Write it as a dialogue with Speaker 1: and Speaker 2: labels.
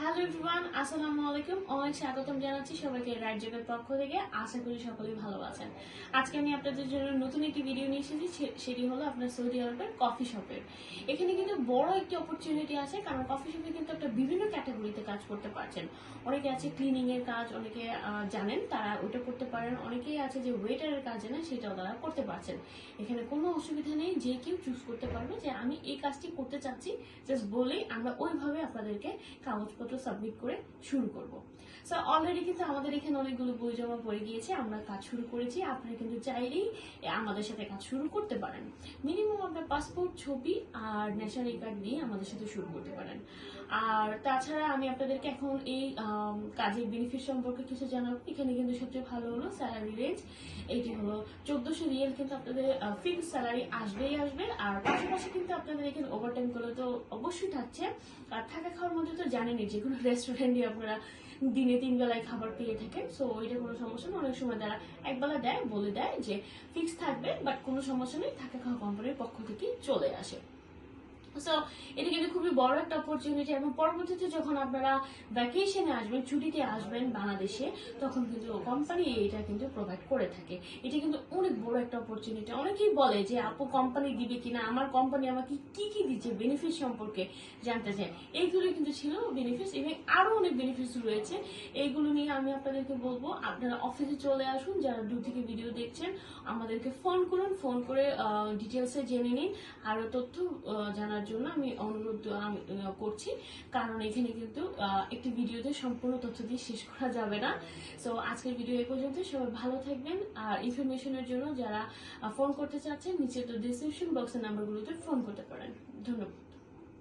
Speaker 1: Hello everyone আসসালামু আলাইকুম। অনেক স্বাগতম জানাচ্ছি সবাইকে রাজ্যের পক্ষ থেকে। আশা করি সকলেই ভালো আছেন। আজকে আমি আপনাদের জন্য নতুন একটি ভিডিও নিয়ে এসেছি। সেটি হলো আপনার সৌদি আরবের কফি শপের এখানে কিন্তু বড় একটি অপরচুনিটি আছে, কারণ কফি শপে কিন্তু একটা বিভিন্ন ক্যাটাগরিতে কাজ করতে পারছেন। অনেকে আছে ক্লিনিং এর কাজ, অনেকে জানেন, তারা ওটা করতে পারেন। অনেকেই আছে যে ওয়েটারের কাজ জানেন সেটাও তারা করতে পারছেন। এখানে কোনো অসুবিধা নেই, যে কেউ চুজ করতে পারবে যে আমি এই কাজটি করতে চাচ্ছি জাস্ট বলেই আমরা ওইভাবে আপনাদেরকে কাগজপত্র সাবমিট করে শুরু করব। সো অলরেডি কিন্তু আমাদের এখানে অনেকগুলো বই জমা পড়ে গিয়েছে, আমরা কাজ শুরু করেছি, আপনারা কিন্তু চাইলেই আমাদের সাথে কাজ শুরু করতে পারেন। মিনিমাম আপনার পাসপোর্ট ছবি আর ন্যাশনাল কার্ড নিয়ে আমাদের সাথে শুরু করতে পারেন। আর তাছাড়া আমি আপনাদেরকে এখন এই কাজের বেনিফিট সম্পর্কে কিছু জানাব। এখানে কিন্তু সবচেয়ে ভালো হলো স্যালারি রেঞ্জ এইটি হলো চোদ্দশো রিয়েল কিন্তু আপনাদের ফিক্স স্যালারি আসবেই আসবে। আর পাশাপাশি কিন্তু আপনাদের এখানে ওভারটাইম করলে তো অবশ্যই থাকছে। আর থাকা খাওয়ার মধ্যে তো জানেনই, যে কোনো রেস্টুরেন্টে আপনারা দিনে তিন বেলায় খাবার পেয়ে থাকেন। সো ওইটা কোনো সমস্যা না। অনেক সময় তারা একবেলা দেয়, বলে দেয় যে ফিক্স থাকবে বাট কোনো সমস্যা নেই। থাকা খাওয়া কোম্পানির পক্ষ থেকে চলে আসে। সো এটা কিন্তু খুবই বড় একটা অপরচুনিটি এবং পরবর্তীতে যখন আপনারা ভ্যাকেশনে আসবেন, ছুটিতে আসবেন বাংলাদেশে, তখন কিন্তু কোম্পানি এটা কিন্তু প্রোভাইড করে থাকে। এটা কিন্তু অনেক বড় একটা অপরচুনিটি অনেকেই বলে যে, আপু কোম্পানি দিবে কিনা? আমার কোম্পানি আমাকে কি কি দিচ্ছে? বেনিফিট সম্পর্কে জানতে চায় এইগুলো কিন্তু ছিল বেনিফিটস এবং আরও অনেক বেনিফিটস রয়েছে। এইগুলো নিয়ে আমি আপনাদেরকে বলব, আপনারা অফিসে চলে আসুন, যারা দূর থেকে ভিডিও দেখছেন, আমাদেরকে ফোন করুন ফোন করে ডিটেলসে জেনে নিন। আরও তথ্য জানার জন্য আমি অনুরোধ করছি। কারণ এখানে কিন্তু একটি ভিডিওতে সম্পূর্ণ তথ্য দিয়ে শেষ করা যাবে না। সো আজকের ভিডিও এ পর্যন্ত সবাই ভালো থাকবেন। আর ইনফরমেশনের জন্য যারা ফোন করতে চাচ্ছেন, নিচে তো ডিসক্রিপশন বক্সের নাম্বারগুলোতে ফোন করতে পারেন। ধন্যবাদ।